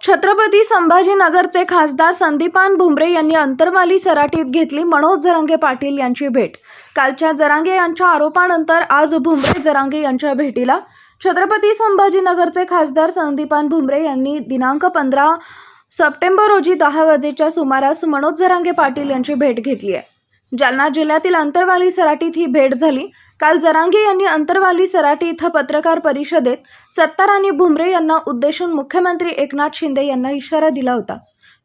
छत्रपती संभाजीनगरचे खासदार संदीपान भुमरे यांनी अंतरवाली सराटीत घेतली मनोज जरांगे पाटील यांची भेट. कालच्या जरांगे यांच्या आरोपानंतर आज भुमरे जरांगे यांच्या भेटीला छत्रपती संभाजीनगरचे खासदार संदीपान भुमरे यांनी दिनांक पंधरा सप्टेंबर रोजी दहा वाजेच्या सुमारास मनोज जरांगे पाटील यांची भेट घेतली आहे. जालना जिल्ह्यातील अंतरवाली सराटीत ही भेट झाली. काल जरांगे यांनी अंतरवाली सराटी इथं पत्रकार परिषदेत सत्तार आणि भुमरे यांना उद्देशून मुख्यमंत्री एकनाथ शिंदे यांना इशारा दिला होता.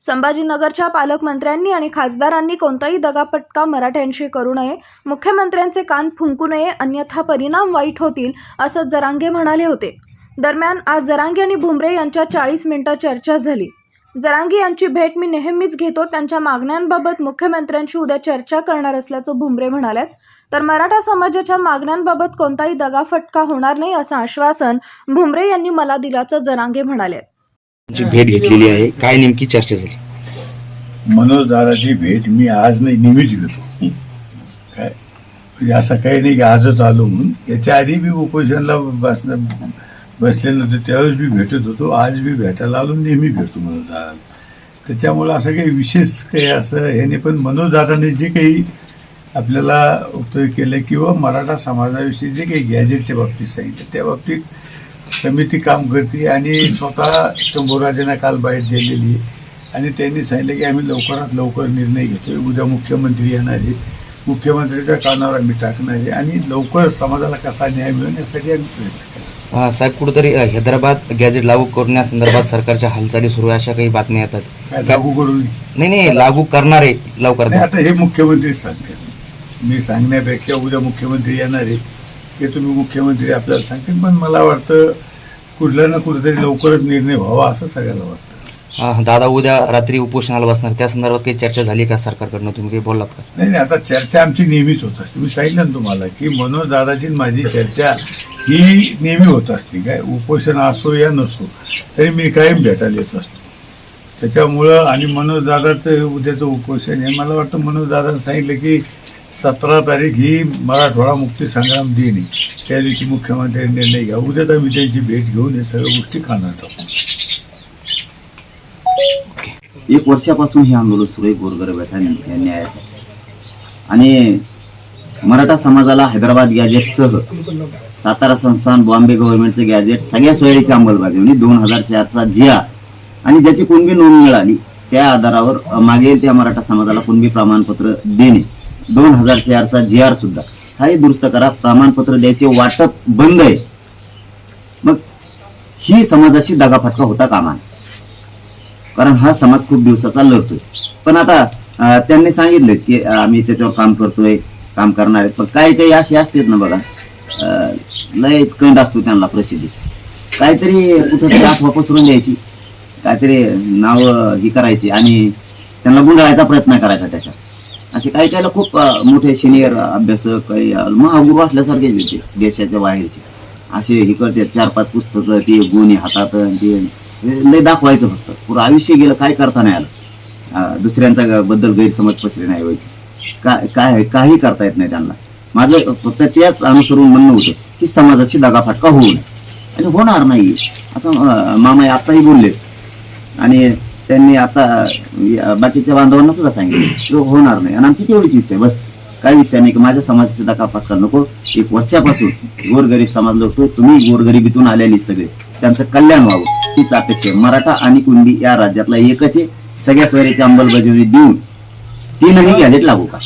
संभाजीनगरच्या पालकमंत्र्यांनी आणि खासदारांनी कोणताही दगापटका मराठ्यांशी करू नये मुख्यमंत्र्यांचे कान फुंकू नये अन्यथा परिणाम वाईट होतील असं जरांगे म्हणाले होते. दरम्यान आज जरांगे आणि भुमरे यांच्या चाळीस मिनिटं चर्चा झाली. जरांगे यांची भेट मी नेहमीच घेतो. त्यांच्या मागण्यांबाबत मुख्यमंत्र्यांशी उद्या चर्चा करणार असल्याचं भुमरे म्हणाल्यात तर मराठा समाजाच्या मागण्यांबाबत कोणताही दगाफटका होणार नाही असं आश्वासन भुमरे यांनी मला दिल्याचं जरांगे म्हणाले. जी भेट घेतलेली आहे काय नेमकी चर्चा झाली? मनोज दादाची भेट मी आज नाही नेहमीच घेतो. काय? म्हणजे असं काही नाही की आजच आलो म्हणून. याच्या आधी मी उपोषणला बसले नव्हते त्यावेळेस मी भेटत होतो. आज मी भेटायला आलो नेहमी भेटतो मनोज त्याच्यामुळं असं काही विशेष काही असं ह्याने पण मनोजदादाने जे काही आपल्याला उपयोग केलं किंवा मराठा समाजाविषयी जे काही गॅजेटच्या बाबतीत सांगितलं त्या बाबतीत समिती काम करते आणि स्वतः शंभूराजांना काल बाहेर दिलेली आणि त्यांनी सांगितलं की आम्ही लवकरात लवकर निर्णय घेतोय. उद्या मुख्यमंत्री येणार आहे मुख्यमंत्र्यांच्या कानावर आम्ही टाकणार आहे. आणि लवकर समाजाला कसा न्याय मिळेल यासाठी आम्ही प्रयत्न साहेब कुठेतरी हैदराबाद गॅजेट लागू करण्यासंदर्भात सरकारच्या हालचाली सुरू आहे अशा काही बातम्या येतात. काय लागू करून नाही नाही लागू करणारे लवकर नाही आता हे मुख्यमंत्रीच सांगतात मी सांगण्यापेक्षा उद्या मुख्यमंत्री येणार आहे. हे तुम्ही मुख्यमंत्री आपल्याला सांगतील पण मला वाटतं कुठल्या ना कुठेतरी लवकरच निर्णय व्हावा असं सगळ्याला वाटतं. दादा उद्या रात्री उपोषणाला बसणार. त्या संदर्भात काही चर्चा झाली का सरकारकडनं? तुम्ही काही बोललात का? नाही नाही आता चर्चा आमची नेहमीच होत असते. मी सांगितलं ना तुम्हाला की मनोज दादाची माझी चर्चा ही नेहमी होत असते. काय उपोषण असो या नसो तरी मी कायम भेटायला येत असतो. त्याच्यामुळं आणि मनोज दादाचं उद्याचं उपोषण हे मला वाटतं मनोज दादानं सांगितलं की सतरा तारीख ही मराठवाडा मुक्ती संग्राम दिन आहे. त्या दिवशी मुख्यमंत्र्यांनी निर्णय घ्या उद्याच आम्ही त्यांची भेट घेऊन हे सगळ्या गोष्टी खाणार आहोत. एक वर्षापासून हे आंदोलन सुरू आहे गोरगरिबाच्या न्यायासाठी आणि मराठा समाजाला हैदराबाद गॅजेटसह सातारा संस्थान बॉम्बे गव्हर्नमेंटचं गॅजेट सगळ्या सोयरीची अंमलबजावणी म्हणजे दोन हजार चारचा जिया. आणि ज्याची कुणबी नोंद मिळाली त्या आधारावर मागेल त्या मराठा समाजाला कुणबी प्रमाणपत्र देणे. दोन हजार चारचा जी आर सुद्धा. हाही दुरुस्त करा प्रमाणपत्र द्यायचे वाटप बंद आहे. मग ही समाजाशी दगाफटका होता कामा नये. कारण हा समाज खूप दिवसाचा लढतोय. पण आता त्यांनी सांगितलेच की आम्ही त्याच्यावर काम करतोय काम करणार आहेत. पण काही काही असे असतात ना बघा लयच कंड असतो त्यांना प्रसिद्धी. काहीतरी कुठं तरी अफवा पसरून द्यायची काहीतरी नाव ही करायची आणि त्यांना गुंडाळायचा प्रयत्न करायचा त्याच्या असे काही काहीला खूप मोठे सिनियर अभ्यासक काही महागुरु महागुरू असल्यासारखे ते देशाच्या बाहेरचे. असे हे करतात चार पाच पुस्तकं ते गुन्हे हातात ते म्हणजे लय दाखवायचं फक्त. पुरं आयुष्य गेलं काय करता नाही आलं. दुसऱ्यांचा बद्दल गैरसमज पसरे नाही व्हायचे. काय काय काही करता येत नाही त्यांना. माझं फक्त त्याच अनुसरून म्हणणं होतं की समाजाशी दगाफटका होऊ नये. आणि होणार नाही असं अं, मामा आत्ताही बोलले. आणि त्यांनी आता बाकीच्या बांधवांना सुद्धा सांगितलं की हो, होणार नाही. आणि आमची तेवढीच इच्छा आहे बस. काय विचार नाही की माझ्या समाजाची करू नको. एक वर्षापासून गोरगरीब समाज लढतोय तुम्ही गोरगरिबीतून आलेली सगळे. त्यांचं कल्याण व्हावं. हीच अपेक्षा आहे. मराठा आणि कुणबी या राज्यातला एकच आहे. सगळ्या सोयऱ्याची अंमलबजावणी देऊन तीनही गॅजेट लागू का?